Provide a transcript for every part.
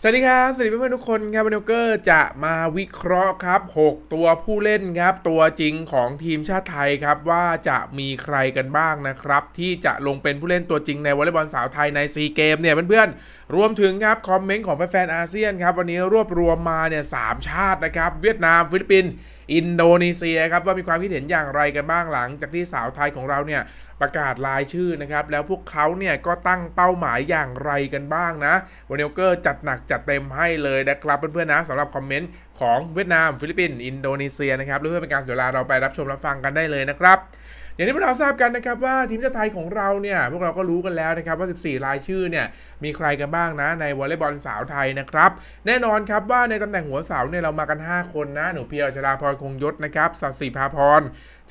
สวัสดีครับ สวัสดีเพื่อนๆทุกคนครับวันนี้เกอร์จะมาวิเคราะห์ครับ 6 ตัวผู้เล่นครับ ตัวจริงของทีมชาติไทยครับ ว่าจะมีใครกันบ้างนะครับ ที่จะลงเป็นผู้เล่นตัวจริงในวอลเลย์บอลสาวไทยในซีเกมเนี่ยเพื่อนๆรวมถึงครับ คอมเมนต์ของแฟนๆอาเซียนครับ วันนี้รวบรวมมาเนี่ยสามชาตินะครับ เวียดนามฟิลิปปินส์อินโดนีเซียครับว่ามีความคิดเห็นอย่างไรกันบ้างหลัง จากที่สาวไทยของเราเนี่ย ประกาศรายชื่อนะครับ แล้วพวกเขาเนี่ยก็ตั้งเป้าหมายอย่างไรกันบ้างนะวันนี้เกอร์จัดหนักจัดเต็มให้เลยนะครับเพื่อนๆนะสำหรับคอมเมนต์ของเวียดนาม ฟิลิปปินส์อินโดนีเซียนะครับเพื่อเป็นการเสียเวลาเราไปรับชมรับฟังกันได้เลยนะครับ อย่างที่พวกเราทราบกันนะครับว่าทีมชาติไทยของเราเนี่ยพวกเราก็รู้กันแล้วนะครับว่า 14 รายชื่อเนี่ยมีใครกันบ้างนะในวอลเลย์บอลสาวไทยนะครับแน่นอนครับว่าในตำแหน่งหัวเสาเนี่ยเรามากัน 5 คนนะหนูเพียวชราพรคงยศนะครับสัตย์ศรีพาพร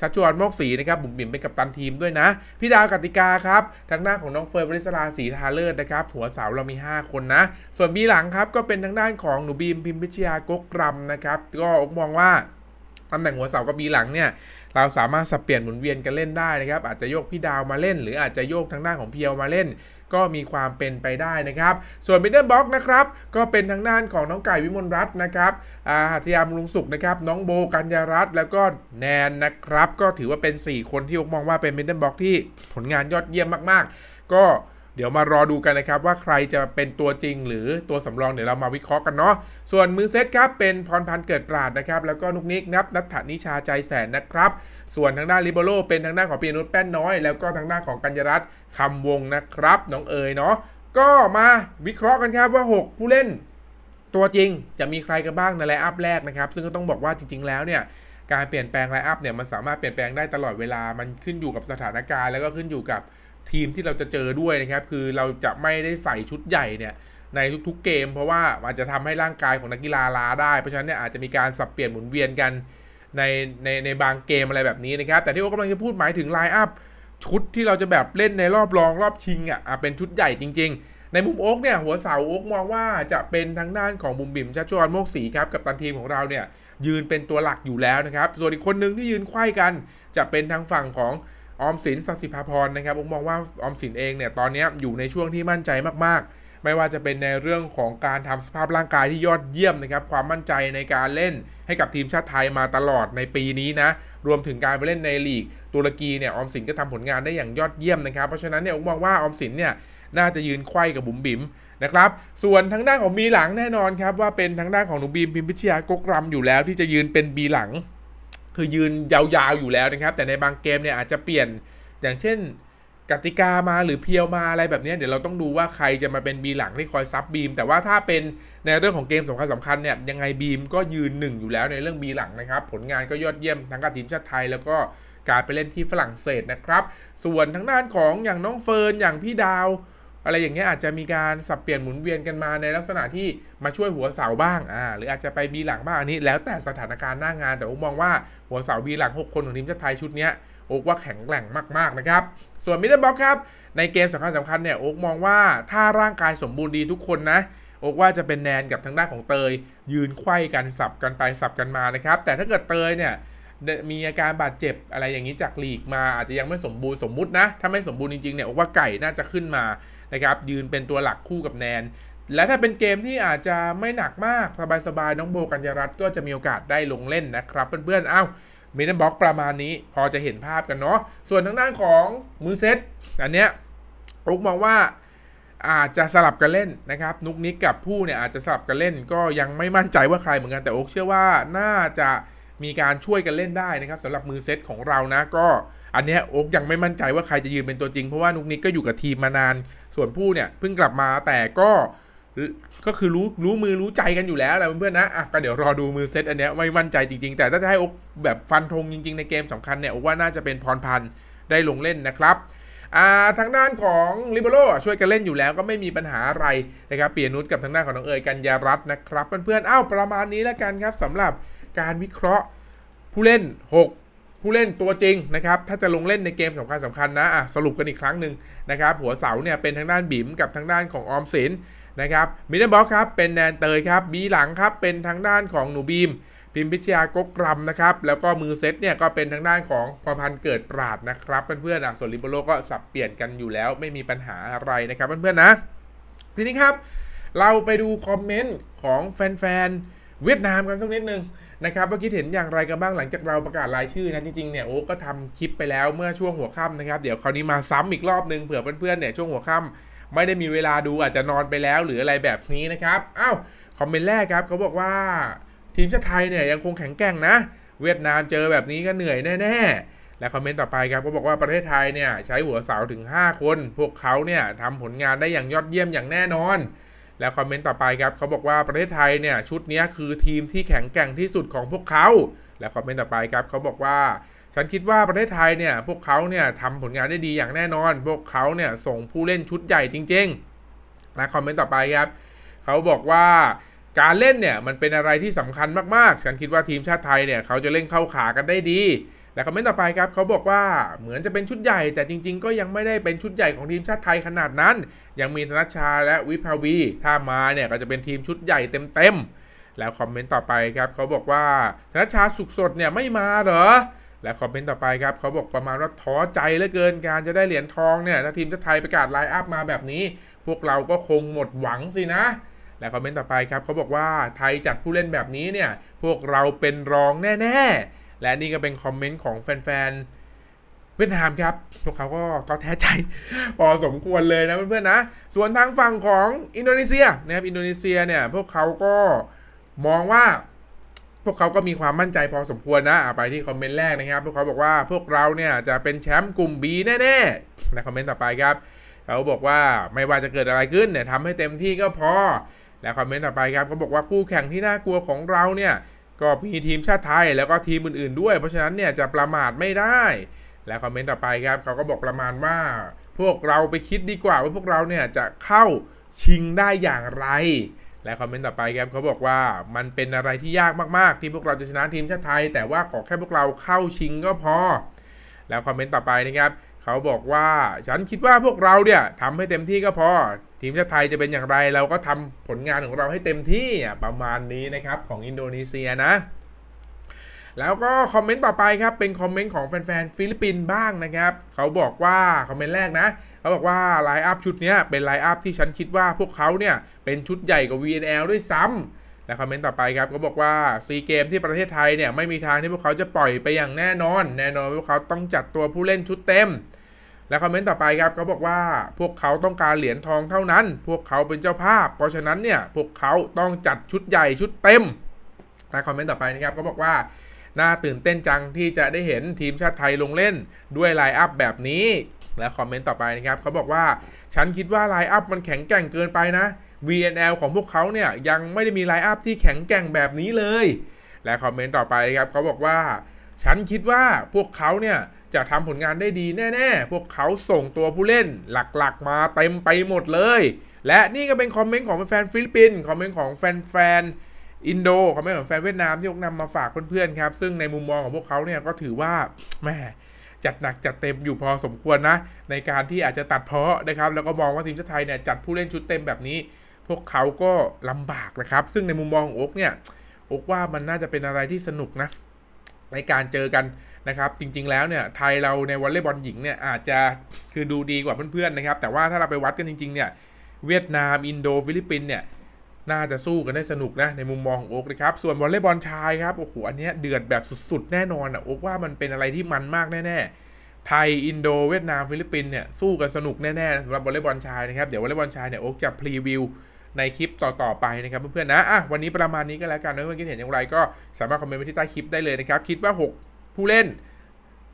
ชัชชวนโมกศรีนะครับบุ๋มบิ๋มเป็นกัปตันทีมด้วยนะพี่ดาวกติกาครับทางด้านของน้องเฟิร์นวริศราศรีทาเลิศนะครับหัวเสาเรามี 5 คนนะ ส่วนบีหลังครับก็เป็นทางด้านของหนูบีมพิมพิชยากกรำนะครับก็มองว่าตำแหน่งหัวเสากับบีหลังเนี่ย เราสามารถสับเปลี่ยนหมุนเวียนกันเล่นได้นะครับ อาจจะโยกพี่ดาวมาเล่น หรืออาจจะโยกทางด้านของเพียวมาเล่น ก็มีความเป็นไปได้นะครับ ส่วนมิดเดิลบ็อกนะครับก็เป็นทางด้านของน้องไก่วิมลรัตน์นะครับอาหัตยามลุงสุขนะครับน้องโบกัญญารัตน์แล้วก็แนนนะครับ ก็ถือว่าเป็น 4 คนที่ผมมองว่าเป็นมิดเดิลบ็อกที่ผลงานยอดเยี่ยมมาก ๆ ก็ เดี๋ยวมารอดูกันนะครับว่าใครจะเป็นตัวจริงหรือตัวสำรองเดี๋ยวเรามาวิเคราะห์กันเนาะส่วนมือเซตครับเป็นพรพันธ์เกิดปราดนะครับแล้วก็นุกนิกนับนัทธนิชาใจแสนนะครับ ส่วนทางด้านลิเบโรเป็นทางด้านของปียนุชแป้นน้อย แล้วก็ทางด้านของกัญญรัตน์คำวงนะครับน้องเอ๋ยเนาะก็มาวิเคราะห์กันครับว่า 6 ผู้เล่น ตัวจริงจะมีใครกันบ้างในไลน์อัพแรกนะครับ ซึ่งก็ต้องบอกว่าจริง ๆ แล้วเนี่ยการเปลี่ยนแปลงไลน์อัพเนี่ยมันสามารถเปลี่ยนแปลงได้ตลอดเวลามันขึ้นอยู่กับสถานการณ์แล้วก็ขึ้นอยู่กับ ทีมที่เราจะเจอด้วยนะครับ คือเราจะไม่ได้ใส่ชุดใหญ่เนี่ยในทุกๆเกม เพราะว่าอาจจะทำให้ร่างกายของนักกีฬาล้าได้ เพราะฉะนั้นเนี่ยอาจจะมีการสับเปลี่ยนหมุนเวียนกันในในในบางเกมอะไรแบบนี้นะครับ แต่ที่โอ๊คกำลังจะพูดหมายถึงไลน์อัพชุดที่เราจะแบบเล่นในรอบรองรอบชิงอะเป็นชุดใหญ่จริง ๆ ในมุมโอ๊กเนี่ยหัวเสาโอ๊กมองว่าจะเป็นทางด้านของบุมบิ๋มชัชชวนโมกศรีครับกับตันทีมของเราเนี่ยยืนเป็นตัวหลักอยู่แล้วนะครับ ส่วนอีกคนหนึ่งที่ยืนไขว้กัน จะเป็นทางฝั่งของ ออมสินสัสิภาพรนะครับโอ๊กมองว่าออมสินเองเนี่ยตอนนี้อยู่ในช่วงที่มั่นใจมากๆ ไม่ว่าจะเป็นในเรื่องของการทำสภาพร่างกายที่ยอดเยี่ยมนะครับความมั่นใจในการเล่นให้กับทีมชาติไทยมาตลอดในปีนี้นะรวมถึงการไปเล่นในลีกตุรกีเนี่ยออมสินก็ทำผลงานได้อย่างยอดเยี่ยมนะครับ เพราะฉะนั้นเนี่ยผมมองว่าออมสินเนี่ยน่าจะยืนไขว้กับบุ๋มบิ๋มนะครับ ส่วนทางด้านของบีหลังแน่นอนครับว่าเป็นทางด้านของหนูบีมพิมพิชยากกรำอยู่แล้วที่จะยืนเป็นบีหลัง คือยืนยาวๆอยู่แล้วนะครับ แต่ในบางเกมเนี่ยอาจจะเปลี่ยนอย่างเช่นกติกามาหรือเพียวมาอะไรแบบนี้เดี๋ยวเราต้องดูว่าใครจะมาเป็นบีหลังที่คอยซับบีมแต่ว่าถ้าเป็นในเรื่องของเกมสำคัญสำคัญเนี่ยยังไงบีมก็ยืนหนึ่งอยู่แล้วในเรื่องบีหลังนะครับ ผลงานก็ยอดเยี่ยมทั้งกับทีมชาติไทยแล้วก็การไปเล่นที่ฝรั่งเศสนะครับ ส่วนทางด้านของอย่างน้องเฟิร์นอย่างพี่ดาว อะไรอย่างเงี้ยอาจจะมีการสับเปลี่ยนหมุนเวียนกันมาในลักษณะที่มาช่วยหัวเสาบ้างอ่าหรืออาจจะไปบีหลังบ้างอันนี้ แล้วแต่สถานการณ์หน้างาน แต่ผมมองว่าหัวเสาบีหลัง 6 คนของทีมชาติไทยชุดเนี้ยโอ๊กว่าแข็งแกร่งมากๆนะครับส่วนมิดเดิลบ็อกครับในเกมสำคัญสำคัญเนี่ยโอ๊กมองว่าถ้าร่างกายสมบูรณ์ดีทุกคนนะโอ๊กว่าจะเป็นแนนกับทางด้านของเตย ยืนไขว้กันสับกันไปสับกันมานะครับแต่ถ้าเกิดเตยเนี่ยมีอาการบาดเจ็บอะไรอย่างนี้จากลีกมาอาจจะยังไม่สมบูรณ์สมมุตินะ ถ้าไม่สมบูรณ์จริงๆเนี่ยโอ๊กว่าไก่น่าจะขึ้นมา นะครับยืนเป็นตัวหลักคู่กับแนน และถ้าเป็นเกมที่อาจจะไม่หนักมากสบายๆน้องโบกัญญรัตน์ก็จะมีโอกาสได้ลงเล่นนะครับเพื่อนๆเอ้ามิดเดิลบ็อกประมาณนี้พอจะเห็นภาพกันเนาะส่วนทางด้านของมือเซตอันเนี้ยอุ๊กมองว่าอาจจะสลับกันเล่นนะครับ นุกนิกกับผู้เนี่ยอาจจะสลับกันเล่นก็ยังไม่มั่นใจว่าใครเหมือนกันแต่โอ๊กเชื่อว่าน่าจะ มีการช่วยกันเล่นได้นะครับสำหรับมือเซตของเรานะก็อันนี้โอ๊กยังไม่มั่นใจว่าใครจะยืนเป็นตัวจริง เพราะว่านุกนิกก็อยู่กับทีมมานาน ส่วนผู้เนี่ยเพิ่งกลับมาแต่ก็ก็คือรู้รู้มือรู้ใจกันอยู่แล้วแหละเพื่อนๆนะอะก็เดี๋ยวรอดูมือเซตอันเนี้ยไม่มั่นใจจริง ๆ แต่ถ้าจะให้อกแบบฟันธงจริง ๆ ในเกมสำคัญเนี่ยอกว่าน่าจะเป็นพรพันธ์ได้ลงเล่นนะครับอ่าทางด้านของลิเบโรช่วยกันเล่นอยู่แล้วก็ไม่มีปัญหาอะไรนะครับเปียนุชกับทางด้านของน้องเอ๋ยกัญญารัตนะครับเพื่อนๆอ้าวประมาณนี้แล้วกันครับสำหรับ การวิเคราะห์ผู้เล่น 6 ผู้เล่นตัวจริงนะครับ ถ้าจะลงเล่นในเกมสำคัญสำคัญนะอะสรุปกันอีกครั้งหนึ่งนะครับ หัวเสาเนี่ยเป็นทางด้านบิ๋มกับทางด้านของออมสินนะครับมิดเดิลบ็อกครับเป็นแนนเตยครับบีหลังครับเป็นทางด้านของหนูบีม พิมพิชยากกรำนะครับ แล้วก็มือเซตเนี่ยก็เป็นทางด้านของพรพันธ์เกิดปราดนะครับเพื่อนๆอะส่วนลิเบโรก็สับเปลี่ยนกันอยู่แล้วไม่มีปัญหาอะไรนะครับเพื่อนๆนะ ทีนี้ครับเราไปดูคอมเมนต์ของแฟนๆเวียดนามกันสักนิดนึง นะครับว่าคิดเห็นอย่างไรกันบ้างหลังจากเราประกาศรายชื่อนะจริงๆเนี่ยโอ้ก็ทำคลิปไปแล้วเมื่อช่วงหัวค่ำนะครับเดี๋ยวคราวนี้มาซ้ำอีกรอบนึงเผื่อเพื่อนๆเนี่ยช่วงหัวค่ำไม่ได้มีเวลาดูอาจจะนอนไปแล้วหรืออะไรแบบนี้นะครับอ้าวคอมเมนต์แรกครับเขาบอกว่าทีมชาติไทยเนี่ยยังคงแข็งแกร่งนะ เวียดนามเจอแบบนี้ก็เหนื่อยแน่ๆ และคอมเมนต์ต่อไปครับก็บอกว่าประเทศไทยเนี่ยใช้หัวเสาถึง 5 คน พวกเขาเนี่ยทำผลงานได้อย่างยอดเยี่ยมอย่างแน่นอน แล้วคอมเมนต์ต่อไปครับเขาบอกว่าประเทศไทยเนี่ยชุดนี้คือทีมที่แข็งแกร่งที่สุดของพวกเขา และคอมเมนต์ต่อไปครับเขาบอกว่า ฉันคิดว่าประเทศไทยเนี่ยพวกเขาเนี่ยทำผลงานได้ดีอย่างแน่นอน พวกเขาเนี่ยส่งผู้เล่นชุดใหญ่จริงๆและคอมเมนต์ต่อไปครับเขาบอกว่าการเล่นเนี่ยมันเป็นอะไรที่สำคัญมากๆ ฉันคิดว่าทีมชาติไทยเนี่ยเขาจะเล่นเข้าขากันได้ดี และคอมเมนต์ต่อไปครับเขาบอกว่าเหมือนจะเป็นชุดใหญ่ แต่จริง ๆ ก็ยังไม่ได้เป็นชุดใหญ่ของทีมชาติไทยขนาดนั้น ยังมีธนชาและวิภาวี ถ้ามาเนี่ยก็จะเป็นทีมชุดใหญ่เต็มๆแล้วคอมเมนต์ต่อไปครับเขาบอกว่าธนชชาสุขสดเนี่ยไม่มาเหรอและคอมเมนต์ต่อไปครับเขาบอกประมาณว่าท้อใจเหลือเกินการจะได้เหรียญทองเนี่ยถ้าทีมชาติไทยประกาศไลน์อัพมาแบบนี้ พวกเราก็คงหมดหวังสินะ และคอมเมนต์ต่อไปครับเขาบอกว่าไทยจัดผู้เล่นแบบนี้เนี่ยพวกเราเป็นรองแน่ ๆ และนี่ก็เป็นคอมเมนต์ของแฟนๆเวียดนามครับ พวกเขาก็ก็แท้ใจ พอสมควรเลยนะเพื่อนๆนะ ส่วนทางฝั่งของอินโดนีเซียนะครับ อินโดนีเซียเนี่ยพวกเขาก็มองว่าพวกเขาก็มีความมั่นใจพอสมควรนะไปที่คอมเมนต์แรกนะครับ พวกเขาบอกว่าพวกเราเนี่ยจะเป็นแชมป์กลุ่ม B แน่ๆและคอมเมนต์ต่อไปครับ เขาบอกว่าไม่ว่าจะเกิดอะไรขึ้นเนี่ยทำให้เต็มที่ก็พอ และคอมเมนต์ต่อไปครับเขาบอกว่าคู่แข่งที่น่ากลัวของเราเนี่ย ก็มีทีมชาติไทยแล้วก็ทีมอื่นๆด้วย เพราะฉะนั้นเนี่ยจะประมาทไม่ได้ และคอมเมนต์ต่อไปครับเขาก็บอกประมาณว่า พวกเราไปคิดดีกว่าว่าพวกเราเนี่ยจะเข้าชิงได้อย่างไร และคอมเมนต์ต่อไปครับเขาบอกว่ามันเป็นอะไรที่ยากมากๆ ที่พวกเราจะชนะทีมชาติไทย แต่ว่าขอแค่พวกเราเข้าชิงก็พอ แล้วคอมเมนต์ต่อไปนะครับ เขาบอกว่าฉันคิดว่าพวกเราเนี่ยทำให้เต็มที่ก็พอ ทีมชาติไทยจะเป็นอย่างไรเราก็ทำผลงานของเราให้เต็มที่ประมาณนี้นะครับของอินโดนีเซียนะแล้วก็คอมเมนต์ต่อไปครับ เป็นคอมเมนต์ของแฟนๆ ฟิลิปปินส์บ้างนะครับ เขาบอกว่า คอมเมนต์แรกนะ เขาบอกว่าไลน์อัพชุดนี้เป็นไลน์อัพที่ฉันคิดว่าพวกเขาเนี่ย เป็นชุดใหญ่กว่า VNL ด้วยซ้ำ และคอมเมนต์ต่อไปครับก็บอกว่าซีเกมที่ประเทศไทยเนี่ยไม่มีทางที่พวกเขาจะปล่อยไปอย่างแน่นอน แน่นอนพวกเขาต้องจัดตัวผู้เล่นชุดเต็ม และคอมเมนต์ต่อไปครับเขาบอกว่าพวกเขาต้องการเหรียญทองเท่านั้น พวกเขาเป็นเจ้าภาพ เพราะฉะนั้นเนี่ยพวกเขาต้องจัดชุดใหญ่ชุดเต็มและคอมเมนต์ต่อไปนะครับก็บอกว่าน่าตื่นเต้นจังที่จะได้เห็นทีมชาติไทยลงเล่นด้วยไลน์อัพแบบนี้ และคอมเมนต์ต่อไปนะครับเขาบอกว่า ฉันคิดว่าไลน์อัพมันแข็งแกร่งเกินไปนะ VNL ของพวกเขาเนี่ยยังไม่ได้มีไลน์อัพที่แข็งแกร่งแบบนี้เลย และคอมเมนต์ต่อไปครับเขาบอกว่า ฉันคิดว่าพวกเขาเนี่ยจะทำผลงานได้ดีแน่ๆ พวกเขาส่งตัวผู้เล่นหลักๆ มาเต็มไปหมดเลย และนี่ก็เป็นคอมเมนต์ของแฟนฟิลิปปินส์คอมเมนต์ของแฟนๆอินโดคอมเมนต์ของแฟนเวียดนามที่พวกนำมาฝากเพื่อนๆครับซึ่งในมุมมองของพวกเขาเนี่ยก็ถือว่าแหม่ จัดหนักจัดเต็มอยู่พอสมควรนะ ในการที่อาจจะตัดเพาะนะครับ แล้วก็มองว่าทีมชาติไทยเนี่ยจัดผู้เล่นชุดเต็มแบบนี้ พวกเขาก็ลำบากนะครับ ซึ่งในมุมมองของโอ๊กเนี่ยโอ๊กว่ามันน่าจะเป็นอะไรที่สนุกนะ ในการเจอกันนะครับ จริง ๆ แล้วเนี่ยไทยเราในวอลเลย์บอลหญิงเนี่ยอาจจะคือดูดีกว่าเพื่อนๆนะครับ แต่ว่าถ้าเราไปวัดกันจริงๆเนี่ยเวียดนามอินโดฟิลิปปินเนี่ย น่าจะสู้กันได้สนุกนะในมุมมองของโอ๊กนะครับ ส่วนวอลเลย์บอลชายครับ โอ้โห อันนี้เดือดแบบสุดๆ แน่นอนอะ โอ๊กว่ามันเป็นอะไรที่มันมากแน่ๆ ไทย อินโด เวียดนาม ฟิลิปปินเนี่ยสู้กันสนุกแน่ๆสำหรับวอลเลย์บอลชายนะครับ เดี๋ยววอลเลย์บอลชายเนี่ยโอ๊กจะพรีวิวในคลิปต่อๆไปนะครับเพื่อนๆนะ อะวันนี้ประมาณนี้ก็แล้วกันนะเพื่อนๆคิดเห็นอย่างไรก็สามารถคอมเมนต์ไว้ที่ใต้คลิปได้เลยนะครับ คิดว่า 6 ผู้เล่น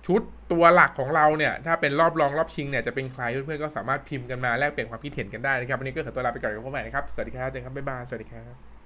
ชุดตัวหลักของเราเนี่ย ถ้าเป็นรอบรองรอบชิงเนี่ยจะเป็นใครเพื่อนๆก็สามารถพิมพ์กันมาแลกเปลี่ยนความคิดเห็นกันได้นะครับวันนี้ก็ขอตัวลาไปก่อนกับพวกใหม่นะครับ สวัสดีครับเจอกันครับบ๊ายบายสวัสดีครับ